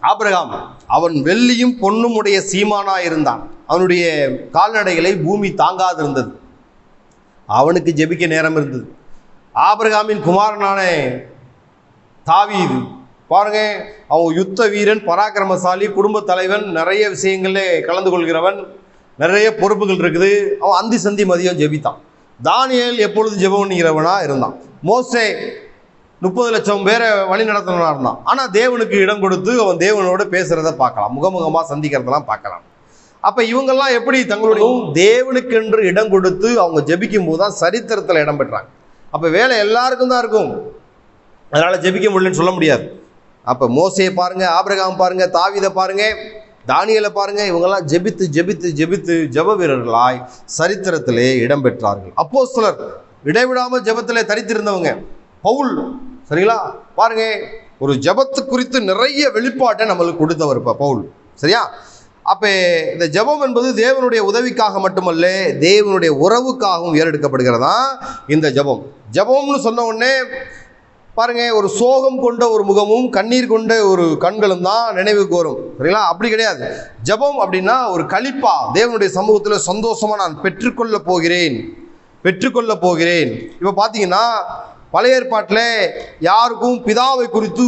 Abraham அவன் வெள்ளியும் பொன்னும் உடைய சீமானா இருந்தான். அவனுடைய கால்நடைகளை பூமி தாங்காதிருந்தது. அவனுக்கு ஜெபிக்க நேரம் இருந்தது. ஆபிரகாமின் குமாரனான தாவீது பாருங்க அவன் யுத்த வீரன் பராக்கிரமசாலி குடும்ப தலைவன் நிறைய விஷயங்களே கலந்து கொள்கிறவன் நிறைய பொறுப்புகள் இருக்குது. அவன் அந்தி சந்தி மதியம் ஜெபித்தான். தானியல் எப்பொழுது ஜெபம் பண்ணுகிறவனா இருந்தான். மோசே முப்பது லட்சம் பேரை வழி நடத்தினா இருந்தான் ஆனால் தேவனுக்கு இடம் கொடுத்து அவன் தேவனோட பேசுறத பார்க்கலாம். முகமுகமாக சந்திக்கிறதெல்லாம் பார்க்கலாம். அப்போ இவங்கெல்லாம் எப்படி தங்களுடைய தேவனுக்கென்று இடம் கொடுத்து அவங்க ஜெபிக்கும் போது தான் சரித்திரத்தில் இடம் பெற்றாங்க. அப்போ வேலை எல்லாருக்கும் தான் இருக்கும். அதனால் ஜெபிக்க முடியலன்னு சொல்ல முடியாது. அப்போ மோசையை பாருங்க ஆபிரகாம் பாருங்க தாவீதை பாருங்க தானியலை பாருங்க இவங்கெல்லாம் ஜெபித்து ஜெபித்து ஜெபித்து ஜெப வீரர்களாய் சரித்திரத்திலே இடம் பெற்றார்கள். அப்போ சிலர் இடைவிடாமல் ஜெபத்திலே தரித்திருந்தவங்க பவுல் சரிங்களா? பாருங்க ஒரு ஜெபத்து குறித்து நிறைய வெளிப்பாட்டை நம்மளுக்கு கொடுத்தவர் இப்போ பவுல். சரியா? அப்போ இந்த ஜெபம் என்பது தேவனுடைய உதவிக்காக மட்டுமல்ல தேவனுடைய உறவுக்காகவும் ஏறெடுக்கப்படுகிறதா? இந்த ஜெபம். ஜெபம்னு சொன்ன உடனே பாருங்க ஒரு சோகம் கொண்ட ஒரு முகமும் கண்ணீர் கொண்ட ஒரு கண்களும் தான் நினைவுக்கு வரும். சரிங்களா? அப்படி கிடையாது. ஜெபம் அப்படின்னா ஒரு களிப்பா தேவனுடைய சமூகத்தில் சந்தோஷமா நான் பெற்றுக்கொள்ள போகிறேன். பெற்றுக்கொள்ள போகிறேன். இப்போ பார்த்தீங்கன்னா பழைய ஏற்பாட்டில் யாருக்கும் பிதாவை குறித்து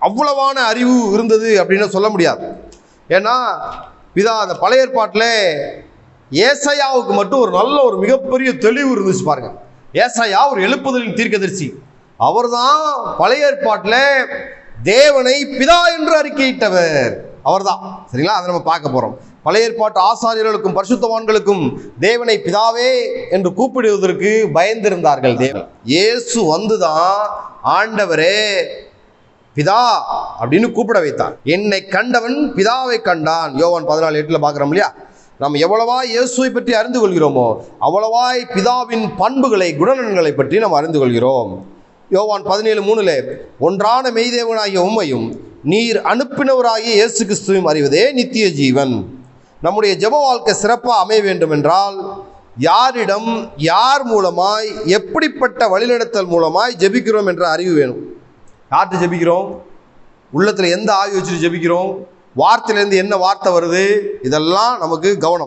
அவ்வளவான அறிவு இருந்தது அப்படின்னு சொல்ல முடியாது. ஏன்னா பிதா அந்த பழைய ஏற்பாட்டில் ஏசையாவுக்கு மட்டும் ஒரு நல்ல ஒரு மிகப்பெரிய தெளிவு இருந்துச்சு பாருங்க. ஏசையா ஒரு எழுப்புதலின் தீர்க்கதரிசி. அவர்தான் பழைய ஏற்பாட்டில் தேவனை பிதா என்று அறிக்கையிட்டவர். அவர்தான். சரிங்களா? அதை நம்ம பார்க்க போகிறோம் பழைய ஏற்பாட்டு ஆசாரியர்களுக்கும் பரிசுத்தவான்களுக்கும் தேவனை பிதாவே என்று கூப்பிடுவதற்கு பயந்திருந்தார்கள் தேவன். இயேசு வந்துதான் ஆண்டவரே பிதா அப்படின்னு கூப்பிட வைத்தான் என்னை கண்டவன் பிதாவை கண்டான். யோவான் பதினாலு எட்டில் பார்க்குறோம் இல்லையா? நாம் எவ்வளவா இயேசுவை பற்றி அறிந்து கொள்கிறோமோ அவ்வளவாய் பிதாவின் பண்புகளை குணநலன்களை பற்றி நாம் அறிந்து கொள்கிறோம். யோவான் பதினேழு மூணுல ஒன்றான மெய்தேவனாகிய உண்மையும் நீர் அனுப்பினவராகிய இயேசு கிறிஸ்துவையும் அறிவதே நித்திய ஜீவன். நம்முடைய ஜெப வாழ்க்கை சிறப்பாக அமைய வேண்டும் என்றால் யாரிடம் யார் மூலமாய் எப்படிப்பட்ட வழிநடத்தல் மூலமாய் ஜெபிக்கிறோம் என்ற அறிவு வேணும். யார்கிட்ட ஜெபிக்கிறோம்? உள்ளத்தில் எந்த ஆய்வு வச்சுட்டு ஜெபிக்கிறோம்? வார்த்தையிலேருந்து என்ன வார்த்தை வருது? இதெல்லாம் நமக்கு கவனம்.